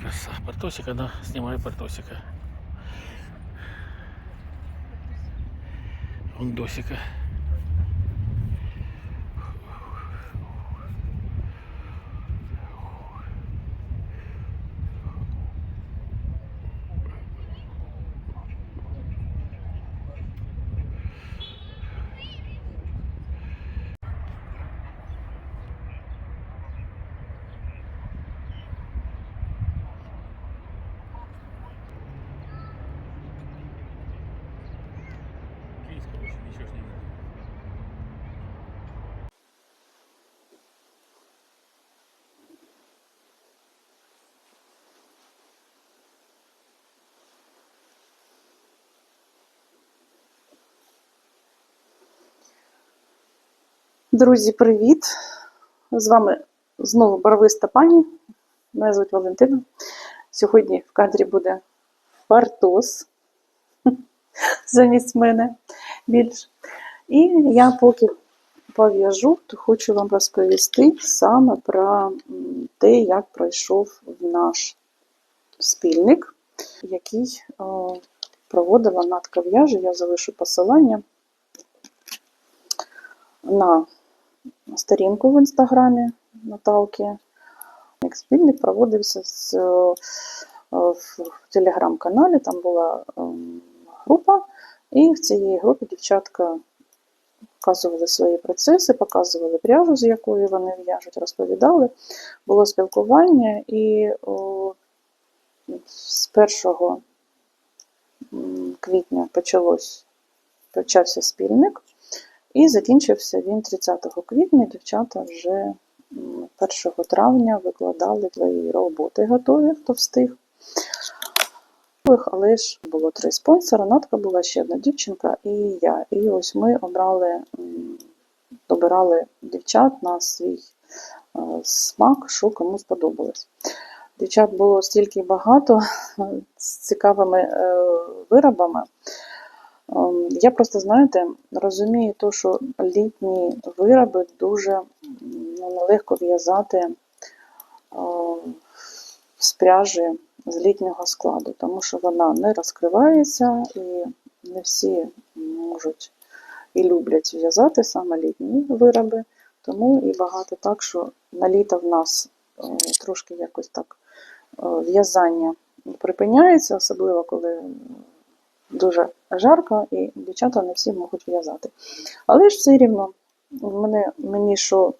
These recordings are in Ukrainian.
Краса. Портосика, да? Снимаю портосика. Ундосика. Друзі, привіт! З вами знову барвиста пані. Мене звуть Валентина. Сьогодні в кадрі буде Партос замість мене більш. І я поки пов'яжу, то хочу вам розповісти саме про те, як пройшов наш спільник, який о, проводила Натка В'яже. Я залишу посилання на сторінку в інстаграмі Наталки. Як спільник проводився з, е, в телеграм-каналі, там була ем, група, і в цій групі дівчатка показували свої процеси, показували пряжу, з якою вони в'яжуть, розповідали. Було спілкування, і о, з 1 квітня почалось, почався спільник. І закінчився він 30 квітня. Дівчата вже 1 травня викладали свої роботи готові, хто встиг. Але ж було три спонсора. Натка була ще одна дівчинка і я. І ось ми обрали, добирали дівчат на свій е, смак, що кому сподобалось. Дівчат було стільки багато з цікавими е, виробами. Ем, Я просто, знаєте, розумію, то, що літні вироби дуже ну, нелегко в'язати е, з пряжі з літнього складу, тому що вона не розкривається і не всі можуть і люблять в'язати саме літні вироби. Тому і багато так, що на літо в нас е, трошки якось так е, в'язання припиняється, особливо коли дуже жарко, і дівчата не всі можуть в'язати. Але ж все рівно мене, мені що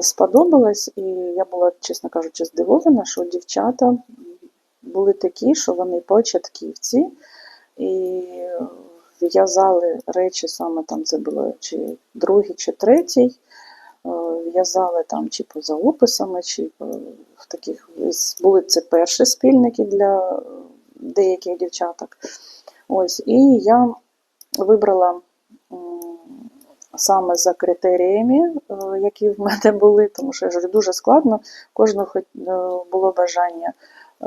сподобалось, і я була, чесно кажучи, здивована, що дівчата були такі, що вони початківці, і в'язали речі саме там, це було чи другий, чи третій. е, В'язали там чи поза описами, чи е, в таких були це перші спільники для деяких дівчаток. Ось, і я вибрала саме за критеріями, е, які в мене були, тому що я ж дуже складно. Кожного е, було бажання е,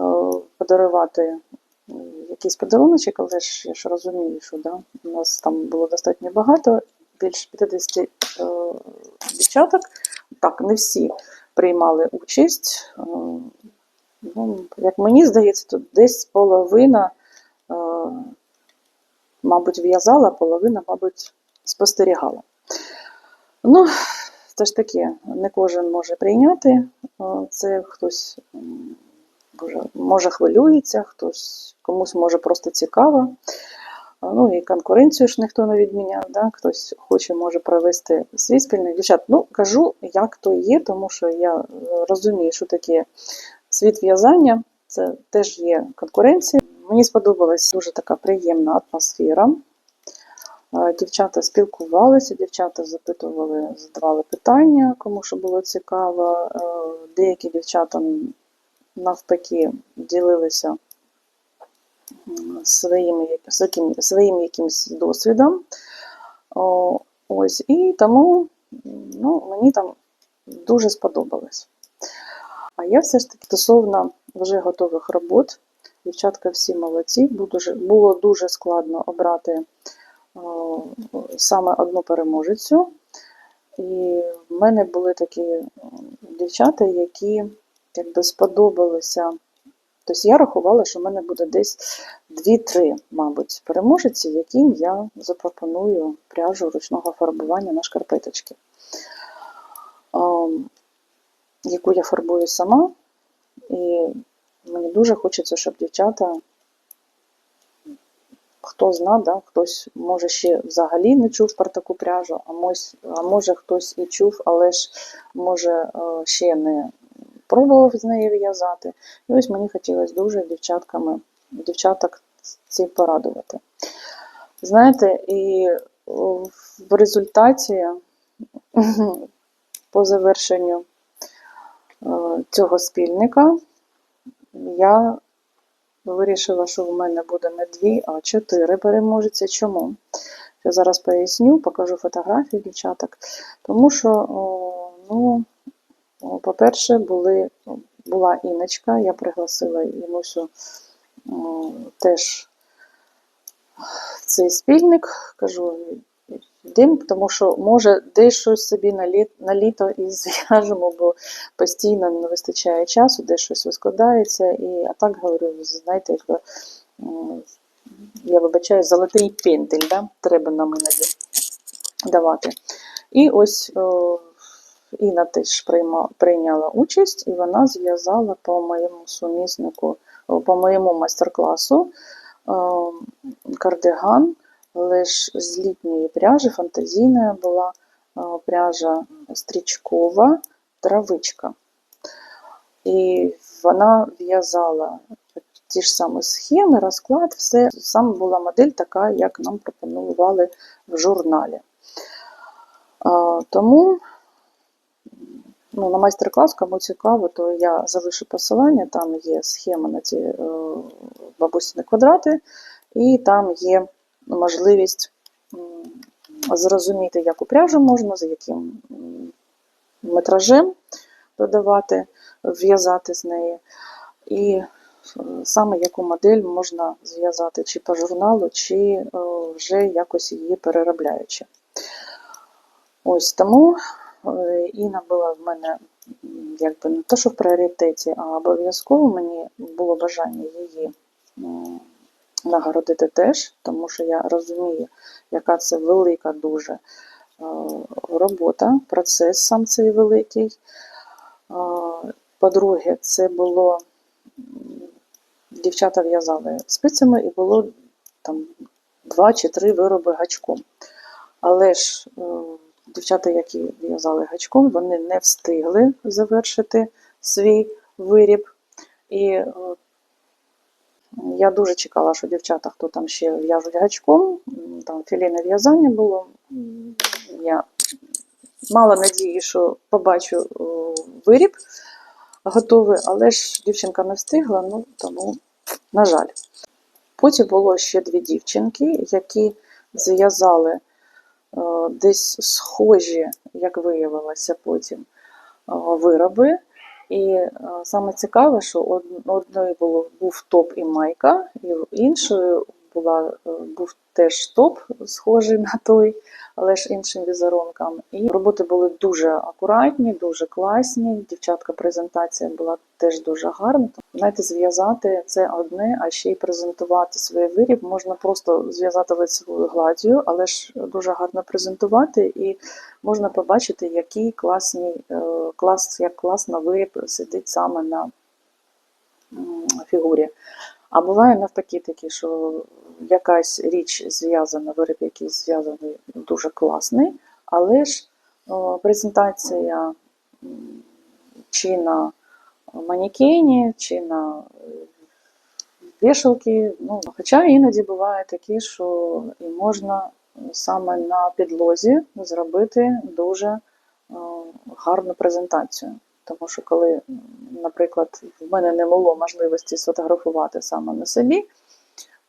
подарувати якийсь подаруночок, але ж я ж розумію, що да, у нас там було достатньо багато, більше 50 е, дівчаток. Так, не всі приймали участь. Е, Ну, як мені здається, тут десь половина, е, мабуть, в'язала, половина, мабуть, спостерігала. Ну, це ж таке, не кожен може прийняти. е, Це хтось може, хвилюється, хтось комусь може просто цікаво. Ну і конкуренцію ж ніхто не відміняв, да? хтось хоче може провести свій спільний дівчат. Ну, кажу, як то є, тому що я е, розумію, що таке світ в'язання, це теж є конкуренція. Мені сподобалась дуже така приємна атмосфера. Е, Дівчата спілкувалися, дівчата запитували, задавали питання, кому що було цікаво. Е, Деякі дівчата навпаки ділилися м, своїми, своїм, своїм якимось досвідом. Ось, і тому ну, мені там дуже сподобалось. А я все ж таки стосовно вже готових робот, дівчатка всі молодці, було дуже, складно обрати саме одну переможецю. І в мене були такі дівчата, які якби сподобалося. Тобто я рахувала, що в мене буде десь 2-3, мабуть, переможеці, яким я запропоную пряжу ручного фарбування на шкарпеточки, ем, яку я фарбую сама. І мені дуже хочеться, щоб дівчата, хто зна, да, хтось може ще взагалі не чув про таку пряжу, а, мось, а може хтось і чув, але ж може е, ще не пробував з нею в'язати. І ось мені хотілося дуже дівчатками, дівчаток цим порадувати. Знаєте, і в результаті по завершенню е, цього спільника я вирішила, що в мене буде не дві, а чотири переможці. Чому? Я зараз поясню, покажу фотографії дівчаток. Тому що, ну, по-перше, були, була Іночка, я пригласила Інусю теж цей спільник. Кажу, йдемо, тому що може десь щось собі на, літ, на літо і зв'яжемо, бо постійно не вистачає часу, де щось розкладається. І, а так говорю, знаєте, якби, я вибачаю, золотий пентель, да? треба нам іноді давати. І ось о, Інна теж прийняла участь, і вона зв'язала по моєму суміснику, по моєму майстер-класу е, кардиган, лише з літньої пряжі, фантазійна була е, пряжа стрічкова, травичка. І вона в'язала ті ж самі схеми, розклад, все. Саме була модель така, як нам пропонували в журналі. Тому ну, на майстер-клас, кому цікаво, то я залишу посилання, там є схема на ці е, бабусіни квадрати, і там є можливість зрозуміти, яку пряжу можна, за яким метражем додавати, в'язати з неї. І е, саме яку модель можна зв'язати чи по журналу, чи е, вже якось її переробляючи. Ось тому е, Інна була в мене якби не то, що в пріоритеті, а обов'язково мені було бажання її нагородити теж, тому що я розумію, яка це велика дуже е, робота, процес сам цей великий. Е, По-друге, це було дівчата в'язали спицями і було там два чи три вироби гачком. Але ж е, дівчата, які в'язали гачком, вони не встигли завершити свій виріб. І я дуже чекала, що дівчата, хто там ще в'яжуть гачком, там філійне в'язання було. Я мала надії, що побачу виріб готовий, але ж дівчинка не встигла, ну тому, на жаль. Потім було ще дві дівчинки, які зв'язали десь схожі, як виявилося потім, вироби. І е, саме цікаве, що од- одної було, був топ і майка, і в іншої була, е, був теж топ, схожий на той, але ж іншим візерунком. І роботи були дуже акуратні, дуже класні. Дівчатка презентація була теж дуже гарна. Знаєте, зв'язати це одне, а ще й презентувати свій виріб можна просто зв'язати лицевою гладдю, але ж дуже гарно презентувати і можна побачити, який класний е, клас, як класно виріб сидить саме на фігурі. А буває навпаки такі, що якась річ зв'язана, виріб якийсь зв'язаний дуже класний, але ж презентація чи на манекені, чи на е, вішалки. Ну, хоча іноді буває такі, що і можна саме на підлозі зробити дуже гарну презентацію. Тому що коли, наприклад, в мене не було можливості сфотографувати саме на собі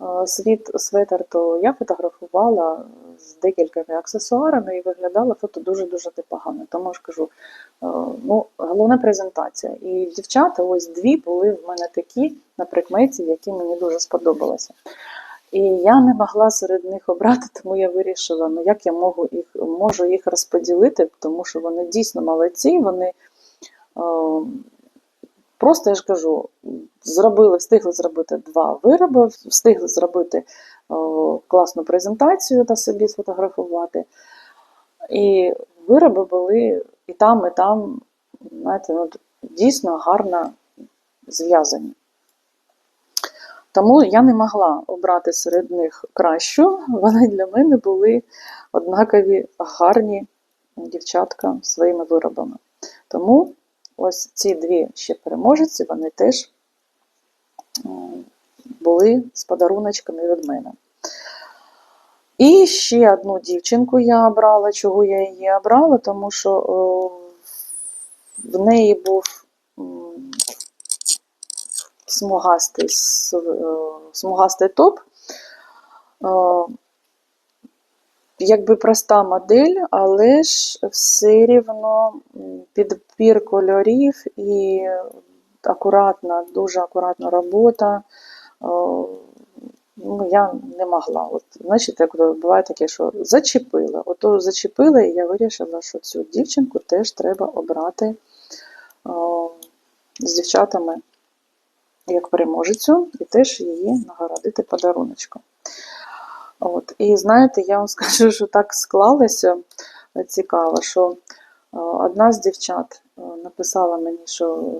е, світ светер, то я фотографувала з декількома аксесуарами і виглядало фото дуже-дуже непогано. Тому ж кажу, е, ну, головна презентація. І дівчата, ось дві були в мене такі на прикметі, які мені дуже сподобалися. І я не могла серед них обрати, тому я вирішила, ну як я можу їх, можу їх розподілити, тому що вони дійсно молодці, вони просто я ж кажу, зробили, встигли зробити два вироби, встигли зробити класну презентацію та собі сфотографувати. І вироби були і там, і там, знаєте, ну, дійсно гарно зв'язані. Тому я не могла обрати серед них кращу. Вони для мене були однакові гарні дівчатка своїми виробами. Тому ось ці дві ще переможці, вони теж були з подаруночками від мене. І ще одну дівчинку я обрала. Чого я її обрала? Тому що о, в неї був смугастий, е, смугастий топ. Е, Якби проста модель, але ж все рівно підбір кольорів і акуратна, дуже акуратна робота. Ну, я не могла. От, значить, буває таке, що зачепила. Ото зачепила, і я вирішила, що цю дівчинку теж треба обрати е, з дівчатами як переможецю, і теж її нагородити подаруночком. От. І знаєте, я вам скажу, що так склалося е, цікаво, що е, одна з дівчат е, написала мені, що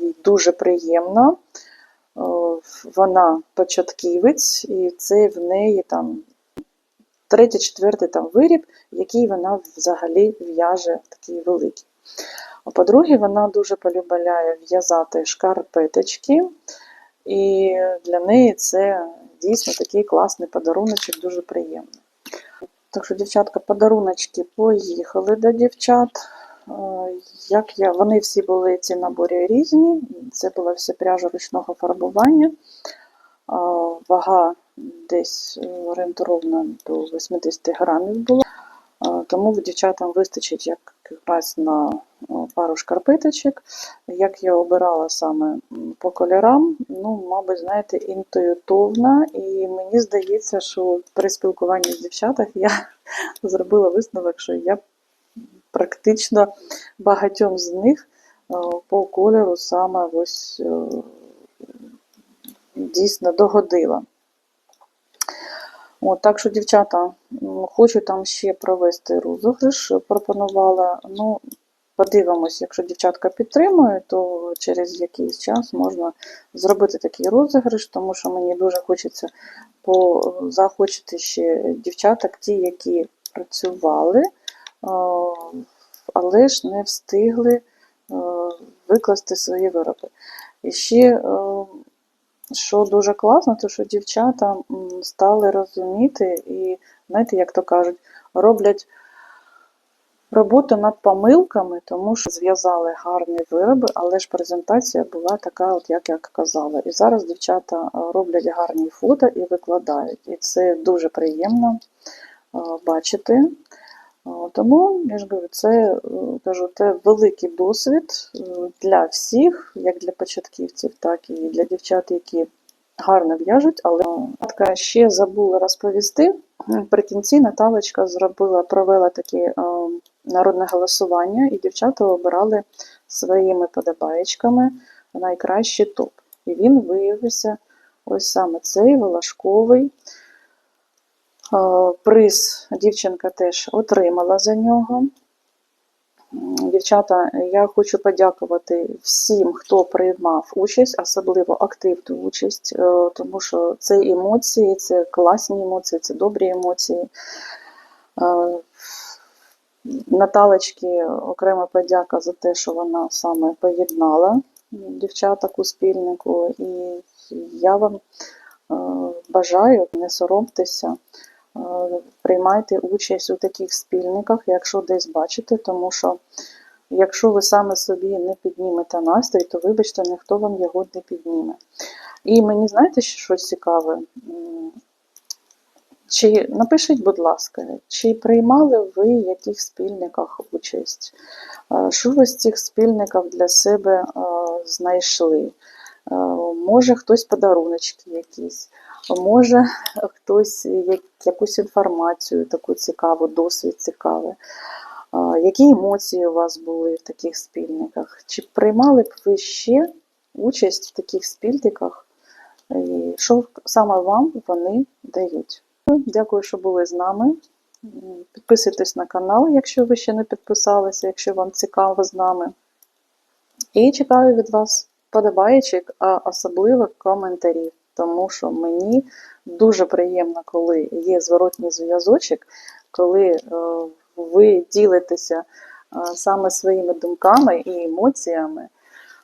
їй дуже приємно. Вона початківець, і це в неї там третій, четвертий там виріб, який вона взагалі в'яже такий великий. А по-друге, вона дуже полюбляє в'язати шкарпеточки, і для неї це дійсно такий класний подаруночок, дуже приємний. Так що, дівчатка, подаруночки поїхали до дівчат. Е, Як я, вони всі були ці набори різні. Це була вся пряжа ручного фарбування. Е, Вага десь орієнтовно до 80 грамів була. Тому дівчатам вистачить як- якраз на е, пару шкарпеточок. Як я обирала саме по кольорам, ну, мабуть, знаєте, інтуїтивно, і мені здається, що при спілкуванні з дівчатах я зробила висновок, що я практично багатьом з них е, по кольору саме ось е, дійсно догодила. От, так що, дівчата, хочу там ще провести розіграш, пропонувала. Ну, подивимось, якщо дівчатка підтримує, то через якийсь час можна зробити такий розіграш, тому що мені дуже хочеться позахочити ще дівчаток, ті, які працювали, е, але ж не встигли е, викласти свої вироби. І ще е, що дуже класно, то що дівчата стали розуміти і, знаєте, як то кажуть, роблять роботу над помилками, тому що зв'язали гарні вироби, але ж презентація була така, от як я казала. І зараз дівчата е, роблять гарні фото і викладають. І це дуже приємно е, бачити. Е, Тому я ж говорю, це е, кажу, це великий досвід е, для всіх, як для початківців, так і для дівчат, які гарно в'яжуть, але Натка ще забула розповісти. При кінці Наталочка зробила, провела таке е, народне голосування, і дівчата обирали своїми подобаєчками найкращий топ. І він виявився ось саме цей волошковий. Е, Приз дівчинка теж отримала за нього. Дівчата, я хочу подякувати всім, хто приймав участь, особливо активну участь, е, тому що це емоції, це класні емоції, це добрі емоції. Е, Наталочки окрема подяка за те, що вона саме поєднала дівчаток у спільнику. І я вам бажаю, не соромтеся, приймайте участь у таких спільниках, якщо десь бачите, тому що якщо ви саме собі не піднімете настрій, то вибачте, ніхто вам його не підніме. І мені знаєте, що щось цікаве? Чи напишіть, будь ласка, чи приймали ви в яких спільниках участь? Е, Що ви з цих спільників для себе е, знайшли? Е, Може, хтось подаруночки якісь, може хтось як- якусь інформацію таку цікаву, досвід цікавий. Які емоції у вас були в таких спільниках? Чи приймали б ви ще участь в таких спільтиках, і що саме вам вони дають. Дякую, що були з нами. Підписуйтесь на канал, якщо ви ще не підписалися, якщо вам цікаво з нами. І чекаю від вас подобаєчок, а особливо коментарів, тому що мені дуже приємно, коли є зворотній зв'язочок, коли е, ви ділитеся е, саме своїми думками і емоціями.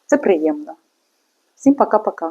Це приємно. Всім пока-пока.